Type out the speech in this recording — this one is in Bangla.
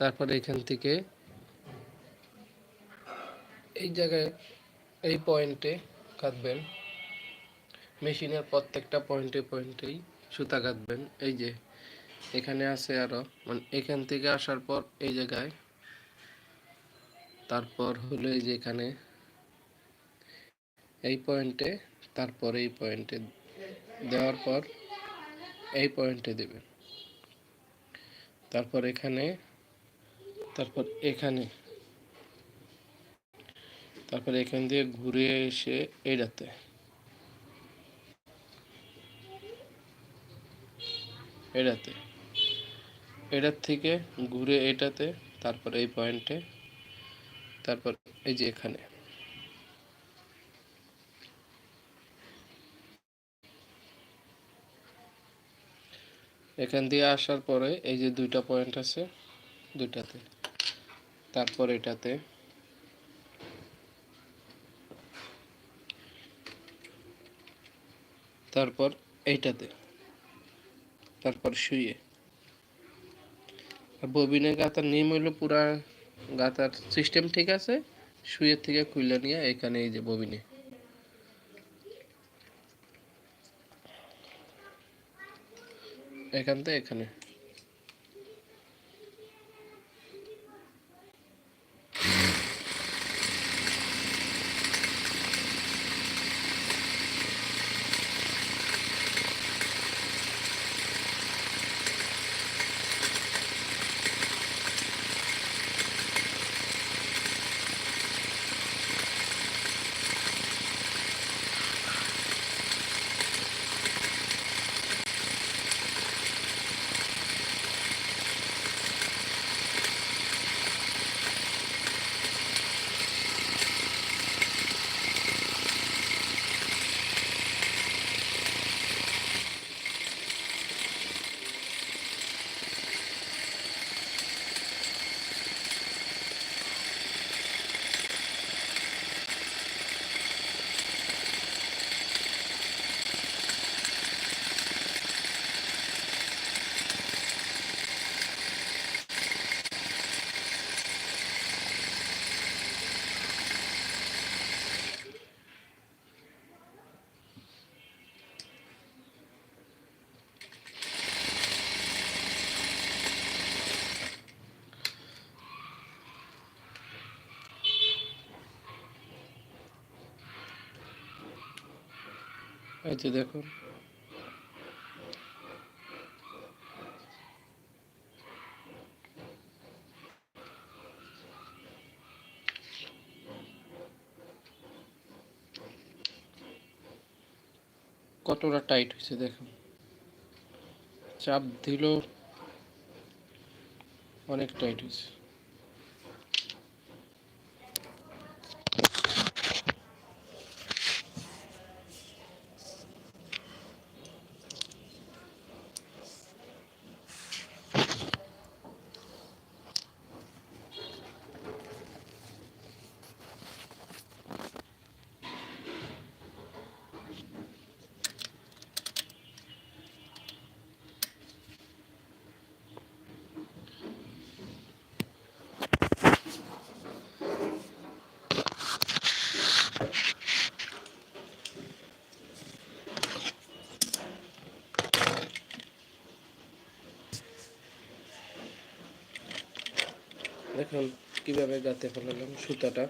তারপর এখান থেকে এই জায়গায়, এই পয়েন্টে কাটবেন। মেশিনের প্রত্যেকটা পয়েন্টে পয়েন্টেই সুতা কাটবেন। এই যে এখানে আছে আরও মানে এখান থেকে আসার পর এই জায়গায়, তারপর হলো এই যে এখানে, এই পয়েন্টে, তারপর এই পয়েন্টে দেওয়ার পর এই পয়েন্টে দেবেন। তারপর এখানে তারপর এখানে। তারপর এখান দিয়ে ঘুরে এসে এটাতে। এটাতে। এটার থেকে ঘুরে এটাতে, তারপর এই পয়েন্টে, তারপর এই যে এখানে। এখান দিয়ে আসার পরে এই যে দুইটা পয়েন্ট আছে, দুইটাতে। তারপর এটাতে তারপর এইটাতে তারপর শুয়ে আর ববিনের গাতার নিয়ম হইল পুরা গাতার সিস্টেম ঠিক আছে, শুয়ে থেকে খুলে নিয়ে এখানে এই যে ববিনে। এখান থেকে এখানে। এই যে কতটা টাইট হয়েছে দেখুন চাপ দিল অনেক টাইট হয়েছে। দেখুন কীভাবে গাঁথে ফেলালাম সুতাটা।